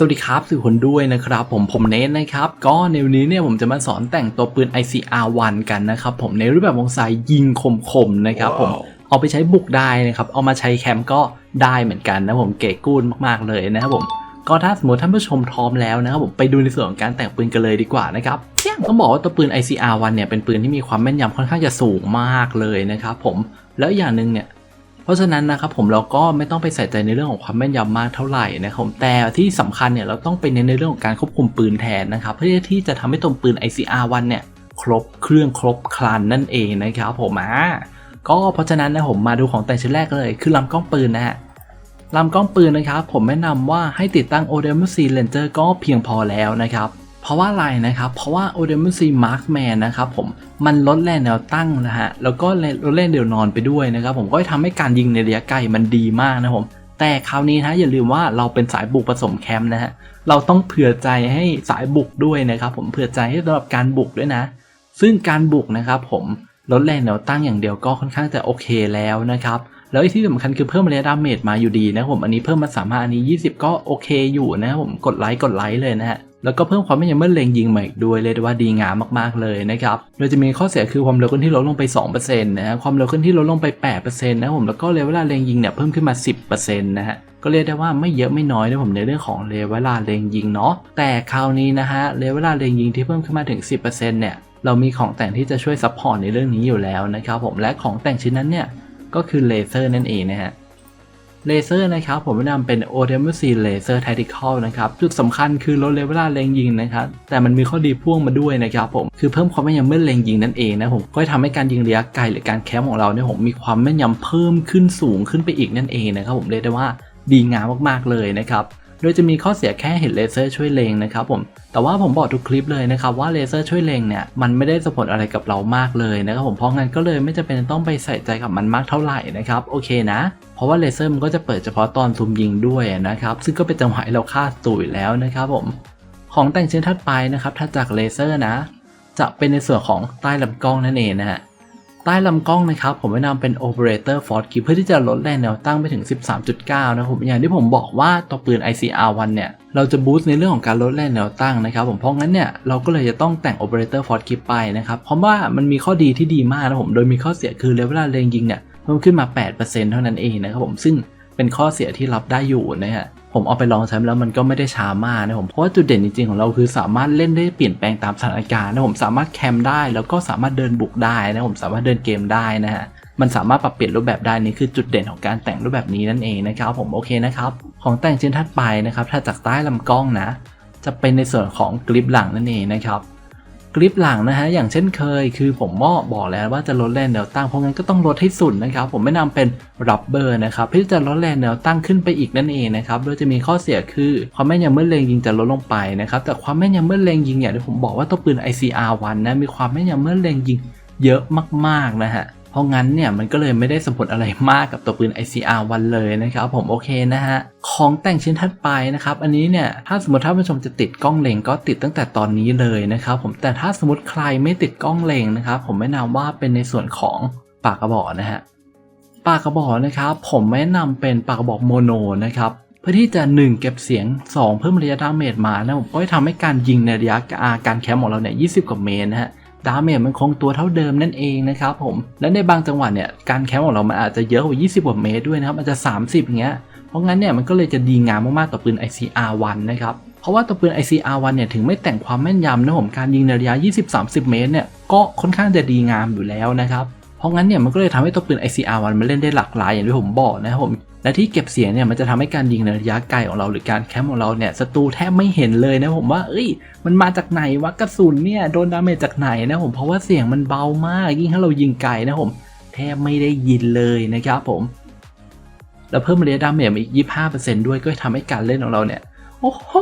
สวัสดีครับสื่อคนด้วยนะครับ ผมผมเนทนะครับ ก็ในวันนี้เนี่ยผมจะมาสอนแต่งตัวปืน ICR1 กันนะครับ ผมในรูปแบบวงสายยิงคมๆนะครับ ผมเอาไปใช้บุกได้นะครับ เอามาใช้แคมป์ก็ได้เหมือนกันนะผมเก๋กูดมากๆเลยนะครับผมก็ถ้าสมมติท่านผู้ชมพร้อมแล้วนะครับผมไปดูในส่วนของการแต่งปืนกันเลยดีกว่านะครับเพียงต้องบอกว่าตัวปืน ICR1 เนี่ยเป็นปืนที่มีความแม่นยำค่อนข้างจะสูงมากเลยนะครับผมแล้วอย่างหนึ่งเนี่ย เพราะฉะนั้นนะครับผมเราก็ไม่ต้องไปใส่ใจในเรื่องของความแม่นยำมากเท่าไหร่นะครับแต่ที่สำคัญเนี่ยเราต้องไปเน้นในเรื่องของการควบคุมปืนแทนนะครับเพื่อที่จะทำให้ตัวปืน ICR1 เนี่ยครบเครื่องครบครันนั่นเองนะครับผมอ่าก็เพราะฉะนั้นนะผมมาดูของแต่ชิ้นแรกเลย คือลำกล้องปืนนะฮะลำกล้องปืนนะครับผมแนะนำว่าให้ติดตั้ง o d e m c Ranger ก็เพียงพอแล้วนะครับ ราะว่าอะไรนะครับ เพราะว่า o d e m c Marksman นะครับผม มันลดแรงแนวตั้งนะฮะ แล้วก็ลดแรงเดี่ยวนอนไปด้วยนะครับผม ก็ทำให้การยิงในระยะไกลมันดีมากนะผม แต่คราวนี้นะอย่าลืมว่าเราเป็นสายบุกผสมแคมป์นะฮะ เราต้องเผื่อใจให้สายบุกด้วยนะครับผม เผื่อใจให้สำหรับการบุกด้วยนะ ซึ่งการบุกนะครับผมลดแรงแนวตั้งอย่างเดียวก็ค่อนข้างจะโอเคแล้วนะครับแล้วที่สำคัญคือเพิ่มระยะดาเมจมาอยู่ดีนะผมอันนี้เพิ่มมาสามารถอันนี้ 20 ก็โอเคอยู่นะผมกดไลค์กดไลค์เลยนะฮะ แล้วก็เพิ่มความแม่นยำเมื่อเล็งยิงมาอีกด้วยเลยว่าดีงามมากๆเลยนะครับโดยจะมีข้อเสียคือความเร็วเคลื่อนที่ลดลงไป 2%นะฮะความเร็วเคลื่อนที่ลดลงไป 8%นะผมแล้วก็ระยเวลาเล็งยิงเนี่ยเพิ่มขึ้นมา 10%นะฮะก็เรียกได้ว่าไม่เยอะไม่น้อยนะผมในเรื่องของระยะเวลาเล็งยิงเนาะแต่คราวนี้นะฮะระยะเวลาเล็งยิงที่เพิ่มขึ้นมาถึง 10%เนี่ยเรามีของแต่งที่จะช่วยซัพพอร์ตในเรื่องนี้อยู่แล้วนะครับผมและของแต่งชิ้นนั้นเนี่ยก็คือเลเซอร์นั่นเองนะฮะ เลเซอร์นะครับผมแนะนำเป็น o d e m c Laser Tactical นะครับจุดสำคัญคือลดเลเวลาเลงยิงนะครับแต่มันมีข้อดีพ่วงมาด้วยนะครับผมคือเพิ่มความแม่นยำเมื่อเลงยิงนั่นเองนะผมก็ทำให้การยิงระยะไกลหรือการแคมป์ของเราเนี่ยผมมีความแม่นยำเพิ่มขึ้นสูงขึ้นไปอีกนั่นเองนะครับผมเรียกได้ว่าดีงามมากๆเลยนะครับ โดยจะมีข้อเสียแค่เห็นเลเซอร์ช่วยเลงนะครับผม แต่ว่าผมบอกทุกคลิปเลยนะครับว่าเลเซอร์ช่วยเลงเนี่ยมันไม่ได้ส่งผลอะไรกับเรามากเลยนะครับผม เพราะงั้นก็เลยไม่จำเป็นต้องไปใส่ใจกับมันมากเท่าไหร่นะครับ โอเคนะ เพราะว่าเลเซอร์มันก็จะเปิดเฉพาะตอนซูมยิงด้วยนะครับ ซึ่งก็เป็นจังหวะเราฆ่าตรูอยู่แล้วนะครับผม ของแต่งชิ้นถัดไปนะครับถ้าจากเลเซอร์นะ จะเป็นในส่วนของใต้ลำกล้องนั่นเองนะฮะ ใต้ลำกล้องนะครับผมแนะนำเป็น Operator Force Keep เพื่อที่จะลดแรงแนวตั้งไปถึง 13.9 นะผมอย่างที่ผมบอกว่าตัวปืน ICR1 เนี่ย เราจะบูสต์ในเรื่องของการลดแรงแนวตั้งนะครับผมเพราะงั้นเนี่ยเราก็เลยจะต้องแต่ง Operator Force Keep ไปนะครับเพราะว่ามันมีข้อดีที่ดีมากนะผมโดยมีข้อเสียคือเวลาเลงยิงเนี่ยเพิ่มขึ้นมา 8%เท่านั้นเองนะครับผมซึ่งเป็นข้อเสียที่รับได้อยู่นะฮะ ผมเอาไปลองใช้แล้วมันก็ไม่ได้ช้ามากนะผมเพราะว่าจุดเด่นจริงๆของเราคือสามารถเล่นได้เปลี่ยนแปลงตามสถานการณ์นะผมสามารถแคมได้แล้วก็สามารถเดินบุกได้นะผมสามารถเดินเกมได้นะฮะมันสามารถปรับเปลี่ยนรูปแบบได้นี่คือจุดเด่นของการแต่งรูปแบบนี้นั่นเองนะครับผมโอเคนะครับของแต่งชิ้นถัดไปนะครับถ้าจากใต้ลำกล้องนะ จะเป็นในส่วนของกริปหลังนั่นเองนะครับ กริปหลังนะฮะอย่างเช่นเคย คือผมก็บอกแล้วว่าจะลดแรงแนวตั้งเพราะงั้นก็ต้องลดให้สุดนะครับ ผมไม่นำเป็นรับเบอร์นะครับเพื่อจะลดแรงแนวตั้งขึ้นไปอีกนั่นเองนะครับโดยจะมีข้อเสียคือความแม่นยำเมื่อเล็งยิงจะลดลงไปนะครับแต่ความแม่นยำเมื่อเล็งยิงเนี่ยที่ผมบอกว่าตัวปืน ICR1 นะมีความแม่นยำเมื่อเล็งยิงเยอะมากๆนะฮะ ราะงั้นเนี่ยมันก็เลยไม่ได้สมผลอะไรมากกับตัวปืน ICR1 เลยนะครับผมโอเคนะฮะของแต่งชิ้นถัดไปนะครับอันนี้เนี่ยถ้าสมมติท่านผู้ชมจะติดกล้องเล็งก็ติดตั้งแต่ตอนนี้เลยนะครับผมแต่ถ้าสมมติใครไม่ติดกล้องเล็งนะครับผมแนะนำว่าเป็นในส่วนของปากกระบอกนะฮะปากกระบอกนะครับผมแนะนำเป็นปากกระบอกโมโนนะครับเพื่อที่จะ 1 เก็บเสียง 2 เพิ่มระยะดาเมจมานะผมก็จะทำให้การยิงในระยะการแคมของเราเนี่ย20 กว่าเมตรนะฮะ ดาเมจมันคงตัวเท่าเดิมนั่นเองนะครับผม และในบางจังหวะเนี่ยการแคมป์ของเรามันอาจจะเยอะกว่า 20กว่าเมตรด้วยนะครับมันจะ 30อย่างเงี้ย เพราะงั้นเนี่ยมันก็เลยจะดีงามมากๆต่อปืน ICR1 นะครับ เพราะว่าตัวปืน ICR1 เนี่ยถึงไม่แต่งความแม่นยำนะผมการยิงในระยะ 20-30 เมตรเนี่ยก็ค่อนข้างจะดีงามอยู่แล้วนะครับ เพราะงั้นเนี่ยมันก็เลยทำให้ตัวปืน ICR1 มันเล่นได้หลากหลายอย่างที่ผมบอกนะครับผม และที่เก็บเสียงเนี่ยมันจะทำให้การยิงในระยะไกลของเราหรือการแคมป์ของเราเนี่ยศัตรูแทบไม่เห็นเลยนะผมว่า เอ้ย มันมาจากไหนวะกระสุนเนี่ยโดนดาเมจจากไหนนะผมเพราะว่าเสียงมันเบามาก ยิ่งถ้าเรายิงไกลนะผมแทบไม่ได้ยินเลยนะครับผม แล้วเพิ่มระยะดาเมจมาอีก 25%ด้วยก็ทำให้การเล่นของเราเนี่ยโอ้โห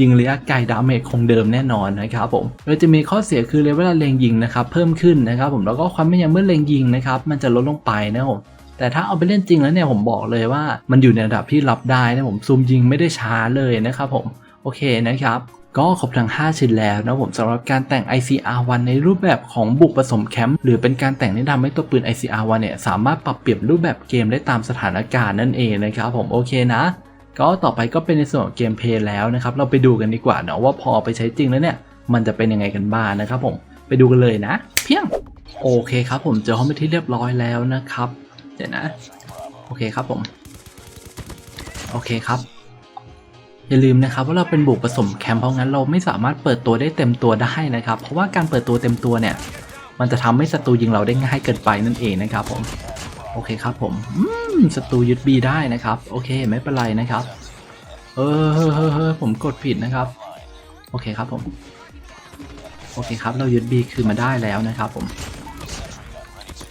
ยิงระยะไกลดาเมจคงเดิมแน่นอนนะครับผมโดยจะมีข้อเสียคือเวลาเล็งยิงนะครับเพิ่มขึ้นนะครับผมแล้วก็ความแม่นยำเมื่อเล็งยิงนะครับมันจะลดลงไปนะผม แต่ถ้าเอาไปเล่นจริงแล้วเนี่ยผมบอกเลยว่ามันอยู่ในระดับที่รับได้นะผมซูมยิงไม่ได้ช้าเลยนะครับผมโอเคนะครับก็ครบทั้ง 5 ชิ้นแล้วนะผมสำหรับการแต่ง ICR1 ในรูปแบบของบุกผสมแคมป์หรือเป็นการแต่งที่ทำให้ตัวปืน ICR1 เนี่ยสามารถปรับเปลี่ยนรูปแบบเกมได้ตามสถานการณ์นั่นเองนะครับผมโอเคนะ ก็ต่อไปก็เป็นในส่วนของเกมเพลย์แล้วนะครับเราไปดูกันดีกว่าเนาะว่าพอไปใช้จริงแล้วเนี่ยมันจะเป็นยังไงกันบ้างนะครับผมไปดูกันเลยนะ เพียงโอเคครับผมเจอห้องไปนที่เรียบร้อยแล้วนะครับ เดี๋ยวนะ โอเคครับผม โอเคครับ อย่าลืมนะครับว่าเราเป็นบุกผสมแคมป์เพราะงั้นเราไม่สามารถเปิดตัวได้เต็มตัวได้นะครับ เพราะว่าการเปิดตัวเต็มตัวเนี่ย มันจะทำให้ศัตรูยิงเราได้ง่ายเกินไปนั่นเองนะครับผมโอเคครับผมอืมศัตรูยึดบีได้นะครับ โอเคไม่เป็นไรนะครับ เออเฮ้อเฮ้อเฮ้อผมกดผิดนะครับ โอเคครับผม โอเคครับ เรายึดบีคืนมาได้แล้วนะครับผม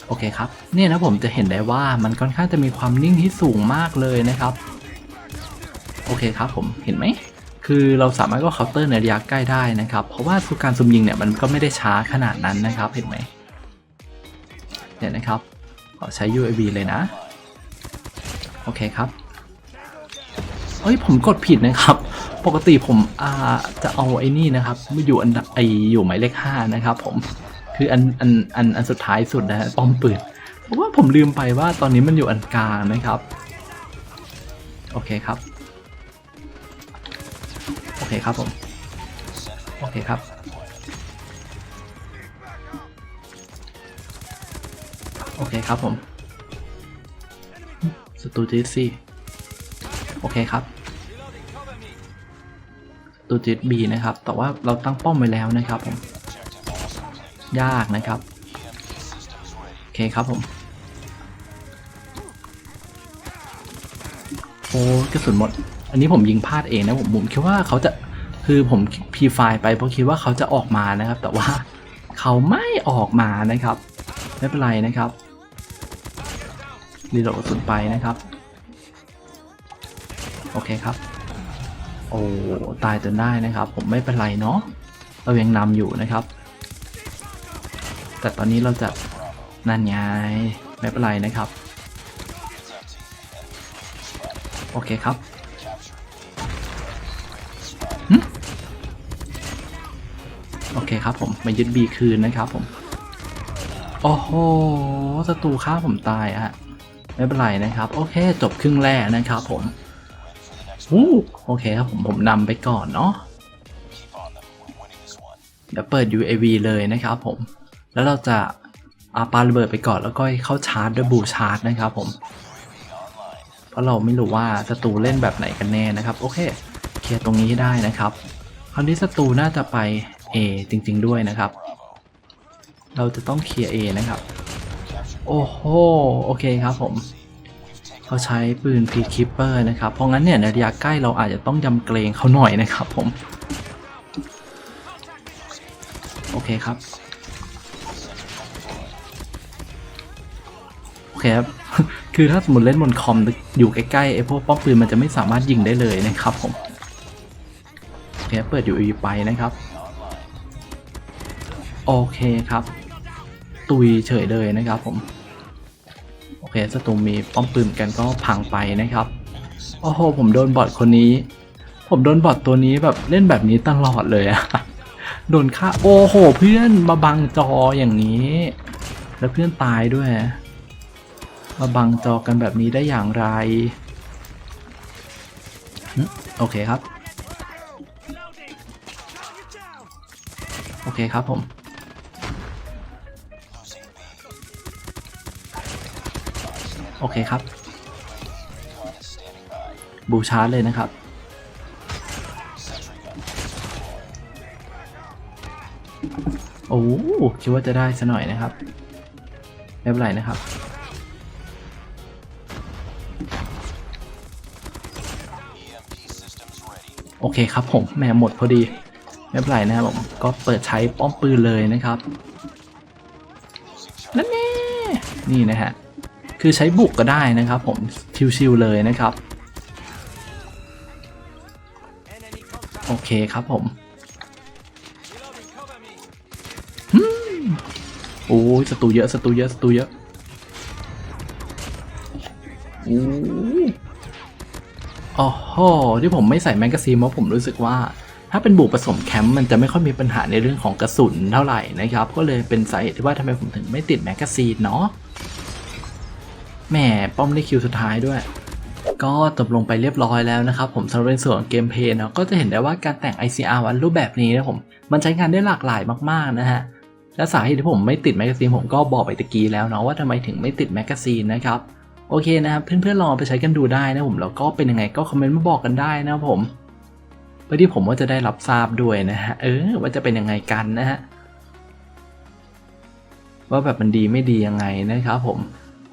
โอเคครับเนี่ยนะผมจะเห็นได้ว่ามันค่อนข้างจะมีความนิ่งที่สูงมากเลยนะครับ โอเคครับผมเห็นไหมคือเราสามารถก็เคาน์เตอร์ในระยะใกล้ได้นะครับ เพราะว่าสุการซุมยิงเนี่ยมันก็ไม่ได้ช้าขนาดนั้นนะครับเห็นไหมเดี๋ยนะครับขอใช้ UAV เลยนะ โอเคครับเอ้ยผมกดผิดนะครับ ปกติผมอ่าจะเอาไอ้นี่นะครับมาอยู่อันดับไออยู่หมายเลขห้านะครับผม คืออันอันอันอันสุดท้ายสุดนะฮะป้อมปืนเพราะว่าผมลืมไปว่าตอนนี้มันอยู่อันกลางนะครับ โอเคครับ โอเคครับผม โอเคครับ โอเคครับผมสตูจิซี่โอเคครับสตูจิตบีนะครับ แต่ว่าเราตั้งป้อมไว้แล้วนะครับผม ยากนะครับ โอเคครับผมโอ้กระสุนหมด อันนี้ผมยิงพลาดเองนะผมผมคิดว่าเขาจะคือผมพีไฟไปเพราะคิดว่าเขาจะออกมานะครับ แต่ว่าเขาไม่ออกมานะครับ ไม่เป็นไรนะครับรีโหลดกระสุนไปนะครับ โอเคครับ โอ้ตายจนได้นะครับ ผมไม่เป็นไรเนาะเรายังนำอยู่นะครับ แต่ตอนนี้เราจะนั่นไงไม่เป็นไรนะครับ โอเคครับโอเคครับผมมายึดบีคืนนะครับผม โอ้โหศัตรูฆ่าผมตายอะไม่เป็นไรนะครับ โอเค จบครึ่งแรกนะครับผมอู้โอเคครับผมผมนำไปก่อนเนาะเดี๋ยวเปิด UAV เลยนะครับผม แล้วเราจะอาปาระเบิดไปก่อนแล้วก็เข้าชาร์จด้วยบูชาร์จนะครับผม เพราะเราไม่รู้ว่าศัตรูเล่นแบบไหนกันแน่นะครับ โอเค เคลียร์ตรงนี้ได้นะครับ คราวนี้ศัตรูน่าจะไป A จริง ๆ ด้วยนะครับ เราจะต้องเคลียร์ A นะครับ โอ้โห โอเคครับผม เขาใช้ปืนพีคิปเปอร์นะครับ เพราะงั้นเนี่ยในระยะใกล้เราอาจจะต้องยำเกรงเขาหน่อยนะครับผม โอเคครับ เคครับ คือถ้าสมมติเล่นบนคอมอยู่ใกล้ๆไอ้พวกป้อมปืนมันจะไม่สามารถยิงได้เลยนะครับผมโอเคเปิดอยู่อีไปนะครับ โอเคครับ ตุยเฉยเลยนะครับผม โอเคสตูมีป้อมปืนกันก็พังไปนะครับ โอ้โห ผมโดนบอทคนนี้ ผมโดนบอทตัวนี้แบบเล่นแบบนี้ตลอดเลยอะโดนฆ่าโอ้โห เพื่อนมาบังจออย่างนี้ แล้วเพื่อนตายด้วย มาบังจอกันแบบนี้ได้อย่างไร โอเคครับ โอเคครับผมโอเคครับ บูชาร์จเลยนะครับ โอ้คิดว่าจะได้ซะหน่อยนะครับ ไม่เป็นไรนะครับ โอเคครับผมแหมหมดพอดี ไม่เป็นไรนะครับผมก็เปิดใช้ป้อมปืนเลยนะครับนั่นแน่นี่นะฮะคือใช้บุกก็ได้นะครับ ผมชิวๆเลยนะครับโอเคครับผมอืมโอ้ยศัตรูเยอะศัตรูเยอะศัตรูเยอะโอ้ ยอ๋อโหที่ผมไม่ใส่แมกกาซีนเพราะผมรู้สึกว่า ถ้าเป็นบุกผสมแคมป์มันจะไม่ค่อยมีปัญหาในเรื่องของกระสุนเท่าไหร่นะครับ ก็เลยเป็นสาเหตุที่ว่าทำไมผมถึงไม่ติดแมกกาซีนเนาะแหมป้อมได้คิวสุดท้ายด้วย ก็จบลงไปเรียบร้อยแล้วนะครับ ผมสำหรับในส่วนของเกมเพลย์เนาะก็จะเห็นได้ว่าการแต่ง ICR วันรูปแบบนี้นะผมมันใช้งานได้หลากหลายมากๆนะฮะและสาเหตุที่ผมไม่ติดแมกกาซีนผมก็บอกไปตะกี้แล้วเนาะว่าทำไมถึงไม่ติดแมกกาซีนนะครับ โอเคนะครับเพื่อนๆลองไปใช้กันดูได้นะผมแล้วก็เป็นยังไงก็คอมเมนต์มาบอกกันได้นะครับผมเพื่อที่ผมว่าจะได้รับทราบด้วยนะฮะเออว่าจะเป็นยังไงกันนะฮะว่าแบบมันดีไม่ดียังไงนะครับผม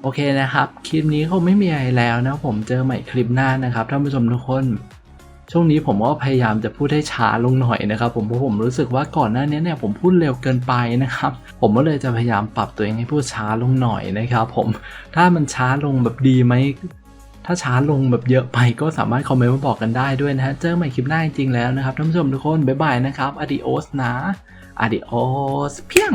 โอเคนะครับ คลิปนี้คงไม่มีอะไรแล้วนะผมเจอใหม่คลิปหน้านะครับท่านผู้ชมทุกคน ช่วงนี้ผมก็พยายามจะพูดให้ช้าลงหน่อยนะครับ ผมเพราะผมรู้สึกว่าก่อนหน้านี้เนี่ยผมพูดเร็วเกินไปนะครับ ผมก็เลยจะพยายามปรับตัวเองให้พูดช้าลงหน่อยนะครับ ผมถ้ามันช้าลงแบบดีไหมถ้าช้าลงแบบเยอะไปก็สามารถคอมเมนต์มาบอกกันได้ด้วยนะฮะเจอใหม่คลิปหน้าจริงๆแล้วนะครับท่านผู้ชมทุกคนบ๊ายบายนะครับ adios นะ adios เพียง